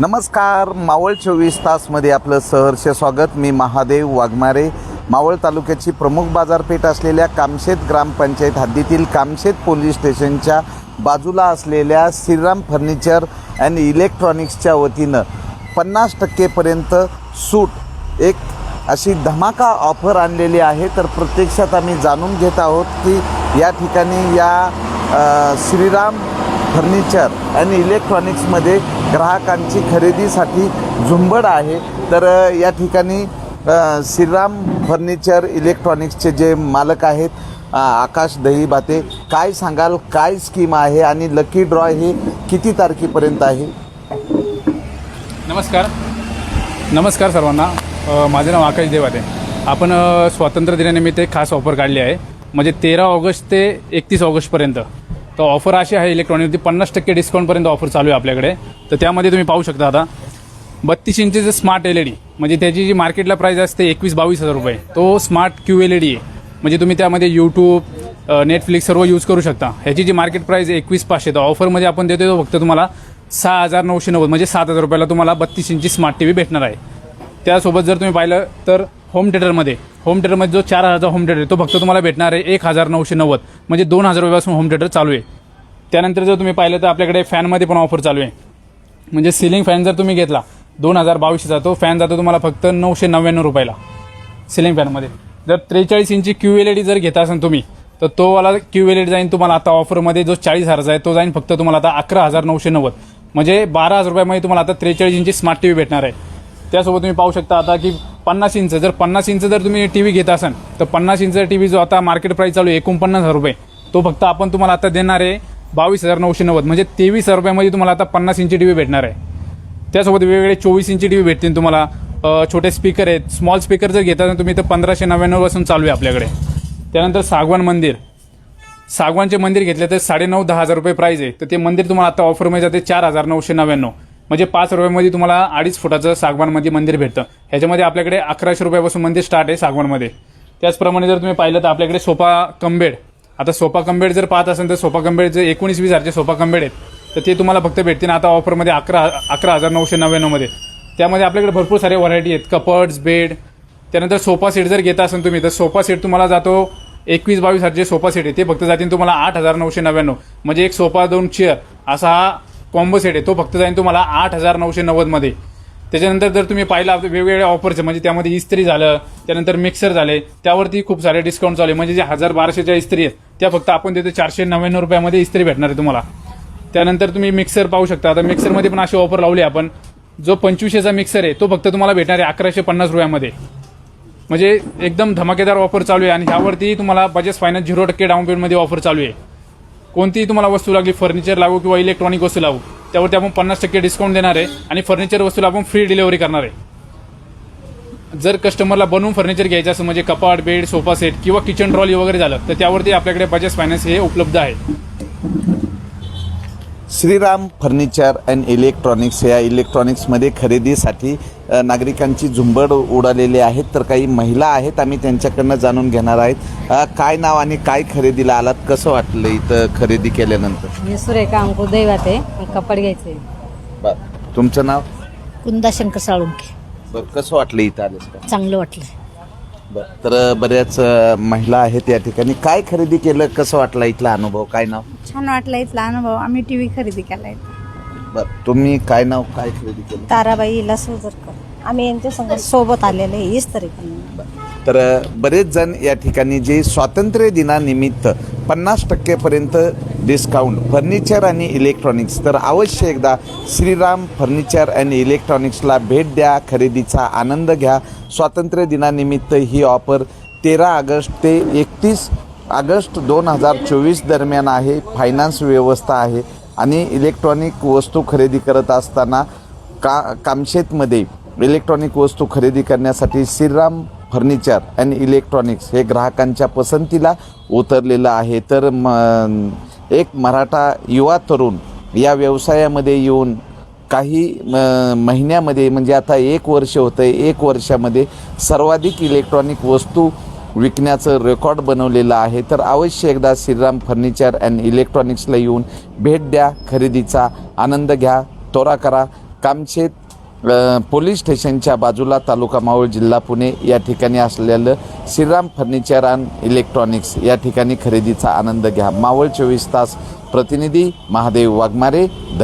नमस्कार मावळ चोवीस तासमध्ये आपलं सहर्ष स्वागत. मी महादेव वाघमारे. मावळ तालुक्याची प्रमुख बाजारपेठ असलेल्या कामशेत ग्रामपंचायत हद्दीतील कामशेत पोलीस स्टेशनच्या बाजूला असलेल्या श्रीराम फर्निचर अँड इलेक्ट्रॉनिक्सच्या वतीनं पन्नास टक्केपर्यंत सूट एक अशी धमाका ऑफर आणलेली आहे. तर प्रत्यक्षात आम्ही जाणून घेत आहोत की या ठिकाणी या श्रीराम फर्निचर आणि इलेक्ट्रॉनिक्समध्ये ग्राहकांची खरेदीसाठी झुंबड आहे. तर या ठिकाणी श्रीराम फर्निचर इलेक्ट्रॉनिक्सचे जे मालक आहेत आकाश आकाश दहीबाते काय सांगाल काय स्कीम आहे आणि लकी ड्रॉ हे किती तारखेपर्यंत आहे? नमस्कार. नमस्कार सर्वांना. माझं माझे नाव आकाश देवाते आपण स्वातंत्र्य दिनानिमित्त एक खास ऑफर काढली आहे. म्हणजे तेरा ऑगस्ट ते एकतीस ऑगस्टपर्यंत. तर ऑफर अशी आहे इलेक्ट्रॉनिकवरती. पन्नास टक्के डिस्काउंटपर्यंत ऑफर चालू आहे आपल्याकडे. तर त्यामध्ये तुम्ही पाहू शकता आता. बत्तीस इंचीचं स्मार्ट एल ई डी म्हणजे त्याची जी मार्केटला प्राईस असते एकवीस बावीस हजार रुपये. तो smart Q L E D आहे. म्हणजे तुम्ही त्यामध्ये यूट्यूब नेटफ्लिक्स सर्व यूज करू शकता. ह्याची जी मार्केट प्राईस आहे एकवीस पाचशे. तर ऑफरमध्ये आपण देतो तो फक्त तुम्हाला सहा हजार नऊशे नव्वद. म्हणजे सात हजार रुपयाला तुम्हाला बत्तीस इंची स्मार्ट टी व्ही भेटणार आहे. त्यासोबत जर तुम्ही पाहिलं तर होम थिएटरमध्ये होम थिएटरमध्ये जो चार हजारचा होम थिएटर आहे तो फक्त तुम्हाला भेटणार आहे एक हजार नऊशे नव्वद. म्हणजे दोन हजार रुपयापासून होम थिएटर चालू आहे. त्यानंतर जर तुम्ही पाहिलं तर आपल्याकडे फॅनमध्ये पण ऑफर चालू आहे. म्हणजे सिलिंग फॅन जर तुम्ही घेतला दोन हजार बावीसचा तो फॅन जातो तुम्हाला फक्त नऊशे नव्याण्णव रुपयाला सिलिंग फॅनमध्ये जर त्रेचाळीस इंची क्यू एल ई डी जर घेता असाल तुम्ही तर तो वाला क्यू एल ई डी जाईन तुम्हाला आता ऑफरमध्ये जो चाळीस हजारचा आहे तो जाईन फक्त तुम्हाला आता अकरा हजार नऊशे नव्वद. म्हणजे बारा हजार रुपयामध्ये तुम्हाला आता त्रेचाळीस इंची स्मार्ट टी व्ही भेटणार आहे. त्यासोबत तुम्ही पाहू शकता आता की पन्नास इंच जर पन्नास इंच जर तुम्ही टी व्ही घेत असाल तर पन्नास इंच टी व्ही जो आता मार्केट प्राईस चालू आहे एकोणपन्नास हजार रुपये तो फक्त आपण तुम्हाला आता देणार आहे बावीस हजार नऊशे नव्वद. म्हणजे तेवीस हजार रुपयामध्ये तुम्हाला आता पन्नास इंची टी व्ही भेटणार आहे. त्यासोबत वेगवेगळे चोवीस इंची टी व्ही भेटतील तुम्हाला. छोटे स्पीकर आहेत. स्मॉल स्पीकर जर घेता तुम्ही तर पंधराशे नव्याण्णवपासून चालू आहे आपल्याकडे. त्यानंतर सागवान मंदिर. सागवानचे मंदिर घेतले तर साडेनऊ दहा हजार रुपये प्राईज आहे. तर ते मंदिर तुम्हाला आता ऑफरमध्ये जाते चार हजार नऊशे नव्याण्णव. म्हणजे पाच रुपयामध्ये तुम्हाला अडीच फुटाचं सागवानमध्ये मंदिर भेटतं. ह्याच्यामध्ये आपल्याकडे अकराशे रुपयापासून मंदिर स्टार्ट आहे सागवानमध्ये. त्याचप्रमाणे जर तुम्ही पाहिलं तर आपल्याकडे सोफा कमबेड. आता सोफा कंबेड जर पाहत असेल तर सोफा कंबेडचे एकोणीस वीस हजारचे सोफा कंबेड आहेत तर ते तुम्हाला फक्त भेटतील आता ऑफरमध्ये अकरा अकरा हजार नऊशे नव्याण्णवमध्ये. त्यामध्ये आपल्याकडे भरपूर सारे व्हरायटी आहेत कपड्स बेड. त्यानंतर सोफा सेट जर घेता असेल तुम्ही तर सोफा सेट तुम्हाला जातो एकवीस बावीस हजारचे सोफा सेट आहे ते फक्त जातील तुम्हाला आठ हजार नऊशे नव्याण्णव. म्हणजे एक सोफा दोन चेअर असा हा कॉम्बो सेट आहे तो फक्त जाईल तुम्हाला आठ हजार नऊशे नव्वदमध्ये. त्याच्यानंतर जर तुम्ही पाहिला वेगवेगळ्या ऑफरचे म्हणजे त्यामध्ये इस्त्री झालं त्यानंतर मिक्सर झाले त्यावरती खूप सारे डिस्काउंट चालू आहे. म्हणजे जे हजार बाराशेच्या इस्त्री आहेत त्या फक्त आपण देतो चारशे नव्याण्णव रुपयामध्ये इस्त्री भेटणार आहे तुम्हाला. त्यानंतर तुम्ही मिक्सर पाहू शकता. आता मिक्सरमध्ये पण अशी ऑफर लावली आहे आपण. जो पंचवीसशेचा मिक्सर आहे तो फक्त तुम्हाला भेटणार आहे अकराशे पन्नास रुपयामध्ये. म्हणजे एकदम धमाकेदार ऑफर चालू आहे आणि ह्यावरती तुम्हाला बजाज फायनान्स झिरो टक्के डाऊन पेमेंटमध्ये ऑफर चालू आहे. कोणतीही तुम्हाला वस्तू लागली फर्निचर लागू किंवा इलेक्ट्रॉनिक वस्तू लागू त्यावरती आपण पन्नास टक्के डिस्काउंट देणार आहे आणि फर्निचर वस्तूला आपण फ्री डिलिव्हरी करणार आहे. जर कस्टमरला बनवून फर्निचर घ्यायचं असं म्हणजे कपाट बेड सोफा सेट किंवा किचन ट्रॉली वगैरे झालं तर त्यावरती आपल्याकडे बजाज फायनान्स हे उपलब्ध आहे. श्रीराम फर्निचर अँड इलेक्ट्रॉनिक्स या इलेक्ट्रॉनिक्समध्ये खरेदीसाठी नागरिकांची झुंबड उडालेली आहेत तर काही महिला आहेत आम्ही त्यांच्याकडनं जाणून घेणार आहेत. काय नाव आणि काय खरेदीला आलात? कसं वाटलं इथं खरेदी केल्यानंतर? मी सुरेखा अंकुर दैवाते कपड घ्यायचे. बरं. तुमचं नाव? कुंदा शंकर साळुंके बरं कसं वाटलं इथं आलेस का चांगलं वाटलं. बरं तर बऱ्याच महिला आहेत या ठिकाणी. काय खरेदी केलं? कसं वाटलं इथला अनुभव? काय नाव? छान वाटला इथला अनुभव. आम्ही टी व्ही खरेदी केलाय बरं तुम्ही काय नाव? काय खरेदी केलं? ताराबाई लसुजरकर आम्ही यांच्या संग सोबत आलेले हीच तरी तर बरेच जण या ठिकाणी जे स्वातंत्र्य दिनानिमित्त पन्नास टक्केपर्यंत डिस्काउंट फर्निचर आणि इलेक्ट्रॉनिक्स तर अवश्य एकदा श्रीराम फर्निचर अँड इलेक्ट्रॉनिक्सला भेट द्या खरेदीचा आनंद घ्या. स्वातंत्र्य दिनानिमित्त ही ऑफर तेरा ऑगस्ट ते एकतीस ऑगस्ट दोन हजार चोवीस दरम्यान आहे. फायनान्स व्यवस्था आहे. आणि इलेक्ट्रॉनिक वस्तू खरेदी करत असताना का कामशेतमध्ये इलेक्ट्रॉनिक वस्तू खरेदी करण्यासाठी श्रीराम फर्निचर अँड इलेक्ट्रॉनिक्स हे ग्राहकांच्या पसंतीला उतरलेलं आहे. तर म एक मराठा युवा तरुण या व्यवसायामध्ये येऊन काही म, महिन्यामध्ये म्हणजे आता एक वर्ष होतं आहे एक वर्षामध्ये सर्वाधिक इलेक्ट्रॉनिक वस्तू विकण्याचं रेकॉर्ड बनवलेलं आहे. तर अवश्य एकदा श्रीराम फर्निचर अँड इलेक्ट्रॉनिक्सला येऊन भेट द्या खरेदीचा आनंद घ्या त्वरा करा. कामशेत पोलीस स्टेशनच्या बाजूला तालुका मावळ जिल्हा पुणे या ठिकाणी असलेलं श्रीराम फर्निचर अँड इलेक्ट्रॉनिक्स या ठिकाणी खरेदीचा आनंद घ्या. मावळ चोवीस तास प्रतिनिधी महादेव वाघमारे धन्यवाद.